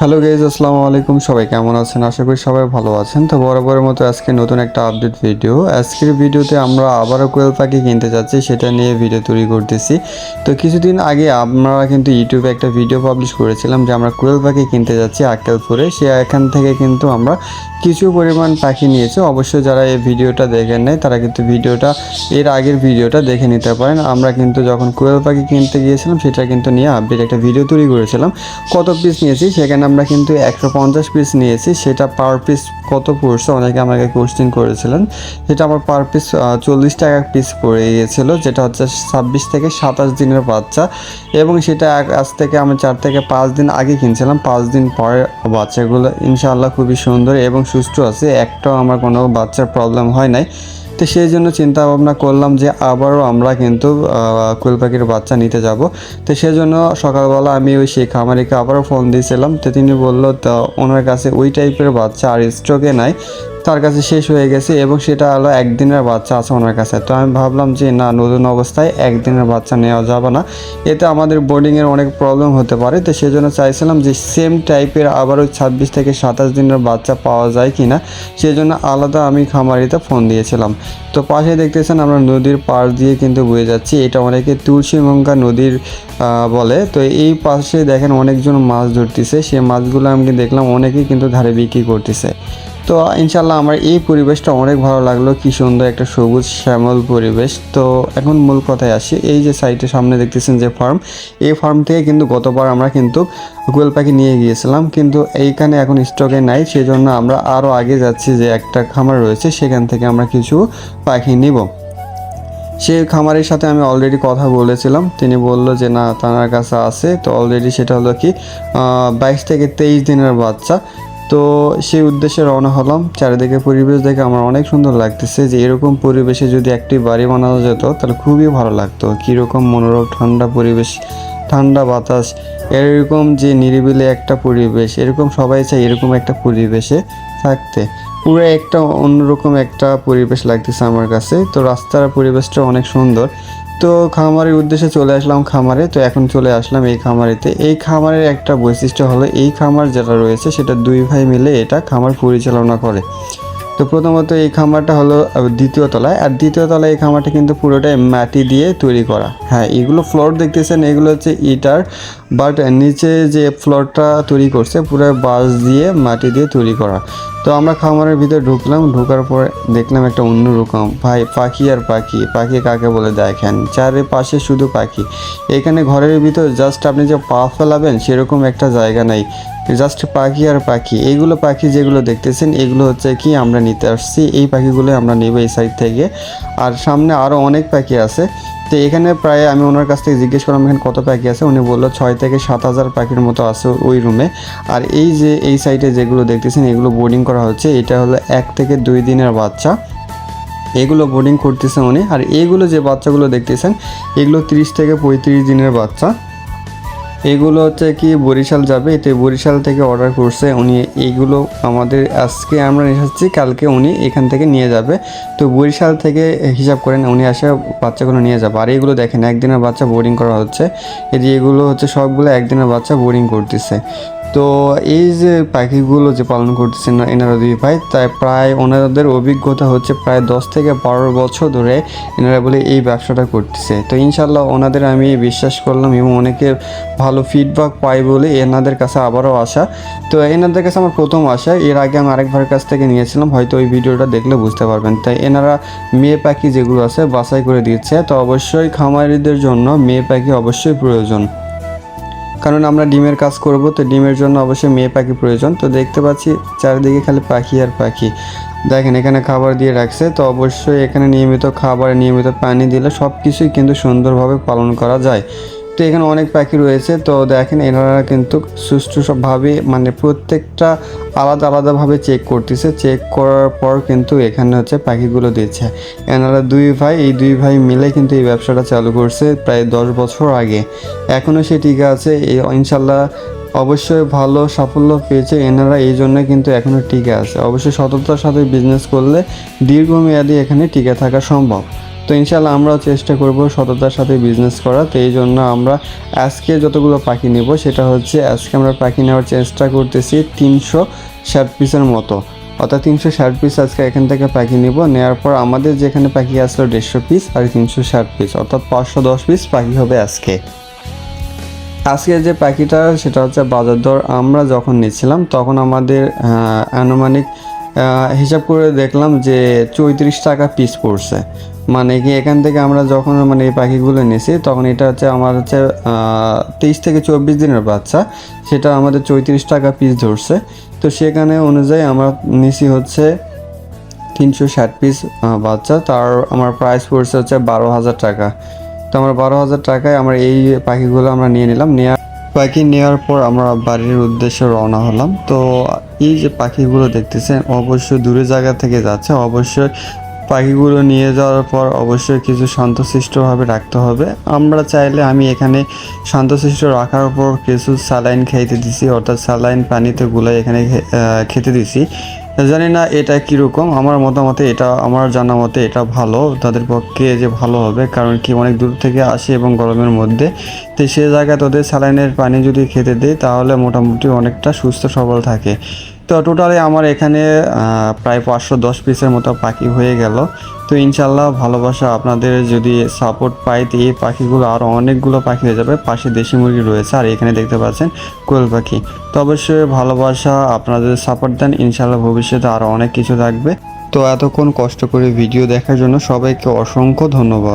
Hello gauge আসসালামু আলাইকুম। সবাই কেমন আছেন? আশা করি সবাই ভালো আছেন। তো বরাবরের মতো আজকে নতুন একটা আপডেট ভিডিও। আজকের ভিডিওতে আমরা আবারও কোয়েল পাখি কিনতে যাচ্ছি, সেটা নিয়ে ভিডিও তৈরি করতেছি। তো কিছুদিন আগে আমরা কিন্তু ইউটিউবে একটা ভিডিও পাবলিশ করেছিলাম যে আমরা কোয়েল পাখি কিনতে যাচ্ছি আক্কেলপুরে সে এখান থেকে কিন্তু আমরা কিছু পরিমাণ পাখি নিয়েছে। অবশ্যই যারা এই ভিডিওটা দেখেন নাই, তারা কিন্তু ভিডিওটা, এর আগের ভিডিওটা দেখে নিতে পারেন। আমরা কিন্তু যখন কোয়েল পাখি কিনতে গিয়েছিলাম, সেটা কিন্তু নিয়ে আপডেট একটা ভিডিও তৈরি করেছিলাম। কত পিস নিয়েছি? সেখানে আমরা কিন্তু একশো পঞ্চাশ পিস নিয়েছি। সেটা পার পিস কত পড়ছে? অনেকে আমাকে কোশ্চেন করেছিলেন। সেটা আমার পার পিস চল্লিশ টাকা পিস পড়ে গিয়েছিল, যেটা হচ্ছে ছাব্বিশ থেকে সাতাশ দিনের বাচ্চা। এবং সেটা আজ থেকে আমি চার থেকে পাঁচ দিন আগে কিনছিলাম। পাঁচ দিন পরে বাচ্চাগুলো ইনশাআল্লাহ খুবই সুন্দর এবং সুস্থ আছে, একটাও আমার কোনো বাচ্চার প্রবলেম হয় নাই। তো সেই জন্য চিন্তা ভাবনা করলাম যে আবারও আমরা কিন্তু কুল পাখির বাচ্চা নিতে যাব। তো সেই জন্য সকালবেলা আমি ওই সেই খামারিকে আবারও ফোন দিয়েছিলাম। তো তিনি বলল, তো ওনার কাছে ওই টাইপের বাচ্চা আর স্ট্রোকে নাই। তার কাছে শেষ হয়ে গেছে এবং সেটা হলো একদিনের বাচ্চা আছে ওনার কাছে। তো আমি ভাবলাম যে, না, নতুন অবস্থায় একদিনের বাচ্চা নেওয়া যাবে না। এতে আমাদের বোর্ডিংয়ের অনেক প্রবলেম হতে পারে। তো সেজন্য চাইছিলাম যে সেম টাইপের আবারও ছাব্বিশ থেকে সাতাশ দিনের বাচ্চা পাওয়া যায় কি না সেই জন্য আলাদা আমি খামারিতে ফোন দিয়েছিলাম। তো পাশে দেখতেছেন আমরা নদীর পাড় দিয়ে কিন্তু বয়ে যাচ্ছি। এটা অনেকে তুলসীগঙ্গা নদীর বলে। তো এই পাশে দেখেন অনেকজন মাছ ধরতেছে। সেই মাছগুলো আমি দেখলাম অনেকেই কিন্তু ধারে বিক্রি করতেছে। তো ইনশাল্লাহ আমার এই পরিবেশটা অনেক ভালো লাগল। কি সুন্দর একটা সবুজ শ্যামল পরিবেশ। তো এখন মূল কথায় আসি। এই যে সাইটের সামনে দেখতেছেন যে ফার্ম, এই ফার্ম থেকে কিন্তু গতবার আমরা কিন্তু গোয়েল পাখি নিয়ে গিয়েছিলাম। কিন্তু এইখানে এখন স্টকে নাই। সেজন্য আমরা আরও আগে যাচ্ছি যে একটা খামার রয়েছে, সেখান থেকে আমরা কিছু পাখি নিব। সে খামারের সাথে আমি অলরেডি কথা বলেছিলাম। তিনি বলল যে, না তার কাছে আছে। তো অলরেডি সেটা হলো কি বাইশ থেকে তেইশ দিনের বাচ্চা। তো সেই উদ্দেশ্যে রওনা হলাম। চারিদিকে পরিবেশ দেখে আমার অনেক সুন্দর লাগতেছে যে এরকম পরিবেশে যদি একটি বাড়ি বানানো যেত, তাহলে খুবই ভালো লাগতো। কীরকম মনোরম ঠান্ডা পরিবেশ, ঠান্ডা বাতাস, এরকম যে নিরিবিলি একটা পরিবেশ, এরকম সবাই চায় এরকম একটা পরিবেশে থাকতে। পুরো একটা অন্যরকম একটা পরিবেশ লাগতেছে আমার কাছে। তো রাস্তার পরিবেশটা অনেক সুন্দর। তো খামারের উদ্দেশ্যে চলে আসলাম খামারে। তো এখন চলে আসলাম এই খামারেতে। এই খামারের একটা বৈশিষ্ট্য হলো, এই খামার যেটা রয়েছে, সেটা দুই ভাই মিলে এটা খামার পরিচালনা করে। তো প্রথমত এই খামারটা হলো দ্বিতীয় তলায়। আর দ্বিতীয় তলায় এই খামারটা কিন্তু পুরোটাই মাটি দিয়ে তৈরি করা। হ্যাঁ এগুলো ফ্লোর দেখতেছেন, এগুলো হচ্ছে ইটার বাট নিচে যে ফ্লোরটা তৈরি করছে, পুরো বাঁশ দিয়ে মাটি দিয়ে তৈরি করা। তো আমরা খামারের ভিতরে ঢুকলাম, ঢোকার পর দেখলাম একটা অন্যরকম ভাই, পাখি আর পাখি। পাখি কাকে বলে দেখেন? চারিপাশে শুধু পাখি। এখানে ঘরের ভিতর জাস্ট আপনি যে পা ফেলাবেন, সেরকম একটা জায়গা নাই। জাস্ট পাখি আর পাখি। এইগুলো পাখি যেগুলো দেখতেছেন, এগুলো হচ্ছে কি আমরা নিতে আসছি। এই পাখিগুলো আমরা নেব এই সাইড থেকে। আর সামনে আরও অনেক পাখি আছে। তো এখানে প্রায় আমি ওনার কাছ থেকে জিজ্ঞেস করলাম, এখানে কত পাখি আছে? উনি বলল, ছয় থেকে সাত হাজার পাখির মতো আছে ওই রুমে আর এই যে, এই সাইডে যেগুলো দেখতেছেন, এগুলো বোর্ডিং করা হচ্ছে। এটা হলো এক থেকে দুই দিনের বাচ্চা। এগুলো বোর্ডিং করতেছে উনি। আর এইগুলো যে বাচ্চাগুলো দেখতেছেন, এগুলো তিরিশ থেকে পঁয়ত্রিশ দিনের বাচ্চা। এগুলো হচ্ছে কি, বরিশাল যাবে এতে বরিশাল থেকে অর্ডার করছে। উনি এইগুলো আমাদের আজকে আমরা নিয়ে এসেছি, কালকে উনি এখান থেকে নিয়ে যাবে। তো বরিশাল থেকে হিসাব করেন, উনি আসে বাচ্চাগুলো নিয়ে যাবে। আর এগুলো দেখেন, একদিনের বাচ্চা বোরিং করা হচ্ছে। এই যে এগুলো হচ্ছে সবগুলো একদিনের বাচ্চা বোর্ডিং করতেছে। তো এই যে পাখিগুলো যে পালন করতেছেন এনারা দুই ভাই, তাই প্রায় ওনাদের অভিজ্ঞতা হচ্ছে প্রায় দশ থেকে বারো বছর ধরে এনারা বলে এই ব্যবসাটা করতেছে। তো ইনশাল্লাহ ওনাদের আমি বিশ্বাস করলাম এবং অনেকে ভালো ফিডব্যাক পাই বলে এনাদের কাছে আবারও আসা। তো এনাদের কাছে আমার প্রথম আসা, এর আগে আমি আরেক ভাইয়ের কাছ থেকে নিয়েছিলাম, হয়তো ওই ভিডিওটা দেখলে বুঝতে পারবেন। তাই এনারা মেয়ে পাখি যেগুলো আছে বাছাই করে দিচ্ছে, তো অবশ্যই খামারিদের জন্য মেয়ে পাখি অবশ্যই প্রয়োজন। কারণ আমরা ডিমের কাজ করব, তো ডিমের জন্য অবশ্যই মেয়ে পাখি প্রয়োজন। তো দেখতে পাচ্ছি চারিদিকে খালি পাখি আর পাখি। দেখেন, এখানে খাবার দিয়ে রাখছে, তো অবশ্যই এখানে নিয়মিত খাবার, নিয়মিত পানি দিলে সব কিছুই কিন্তু সুন্দরভাবে পালন করা যায়। তো এখানে অনেক পাখি রয়েছে, তো দেখেন এনারা কিন্তু সুষ্ঠুভাবে মানে প্রত্যেকটা আলাদা আলাদাভাবে চেক করতেছে। চেক করার পর কিন্তু এখানে হচ্ছে পাখিগুলো দিচ্ছে। এনারা দুই ভাই, এই দুই ভাই মিলে কিন্তু এই ব্যবসাটা চালু করছে প্রায় দশ বছর আগে। এখনও সে টিকে আছে এই ইনশাল্লাহ অবশ্যই ভালো সাফল্য পেয়েছে এনারা, এই জন্য কিন্তু এখনও টিকে আছে। অবশ্যই সততার সাথে বিজনেস করলে দীর্ঘমেয়াদী এখানে টিকে থাকা সম্ভব। তো ইনশাল্লাহ আমরাও চেষ্টা করব সততার সাথে বিজনেস করা তো এই জন্য আমরা আজকে যতগুলো পাখি নিব, সেটা হচ্ছে আজকে আমরা পাখি নেওয়ার চেষ্টা করতেছি তিনশো ষাট পিসের মতো। অর্থাৎ তিনশো ষাট পিস আজকে এখান থেকে পাখি নিব। নেওয়ার পর আমাদের যেখানে পাখি আসলো দেড়শো পিস আর তিনশো ষাট পিস, অর্থাৎ পাঁচশো দশ পিস পাখি হবে আজকে। আজকে যে পাখিটা, সেটা হচ্ছে বাজার দর আমরা যখন নিচ্ছিলাম, তখন আমাদের আনুমানিক হিসাব করে দেখলাম যে চৌত্রিশ টাকা পিস পড়ছে। মানে কি, এখান থেকে আমরা যখন মানে এই পাখিগুলো নিয়েছি তখন এটা হচ্ছে আমার হচ্ছে তেইশ থেকে চব্বিশ দিনের বাচ্চা। সেটা আমাদের চৌত্রিশ টাকা পিস ধরছে। তো সেখানে অনুযায়ী আমরা নিছি হচ্ছে তিনশো ষাট পিস বাচ্চা। তার আমার প্রাইস পড়ছে হচ্ছে বারো হাজার টাকা। তো আমার বারো হাজার টাকায় আমরা এই পাখিগুলো আমরা নিয়ে নিলাম। নেওয়ার পাখি নেওয়ার পর আমরা বাড়ির উদ্দেশ্যে রওনা হলাম। তো এই যে পাখিগুলো দেখতেছেন, অবশ্যই দূরে জায়গা থেকে যাচ্ছে। অবশ্যই পাখিগুলো নিয়ে যাওয়ার পর অবশ্যই কিছু শান্তশিষ্টভাবে রাখতে হবে। আমরা চাইলে আমি এখানে শান্তশিষ্ট রাখার পর কিছু স্যালাইন খাইতে দিছি, অর্থাৎ স্যালাইন পানিতে গুলাই এখানে খেতে দিছি। জানি না এটা কীরকম, আমার মতামতে এটা, আমার জানা মতে এটা ভালো, তাদের পক্ষে যে ভালো হবে, কারণ কি অনেক দূর থেকে আসে এবং গরমের মধ্যে। তো সে জায়গায় তাদের স্যালাইনের পানি যদি খেতে দেয় তাহলে মোটামুটি অনেকটা সুস্থ সবল থাকে। তো টোটালি আমার এখানে প্রায় পাঁচশো দশ পিসের মতো পাখি হয়ে গেল। তো ইনশাল্লাহ ভালোবাসা আপনাদের যদি সাপোর্ট পাই, তো এই পাখিগুলো আরও অনেকগুলো পাখি হয়ে যাবে। পাশে দেশি মুরগি রয়েছে, আর এখানে দেখতে পাচ্ছেন কোয়েল পাখি। তো অবশ্যই ভালোবাসা আপনারা যদি সাপোর্ট দেন ইনশাল্লাহ ভবিষ্যতে আরও অনেক কিছু থাকবে। তো এতক্ষণ কষ্ট করে ভিডিও দেখার জন্য সবাইকে অসংখ্য ধন্যবাদ।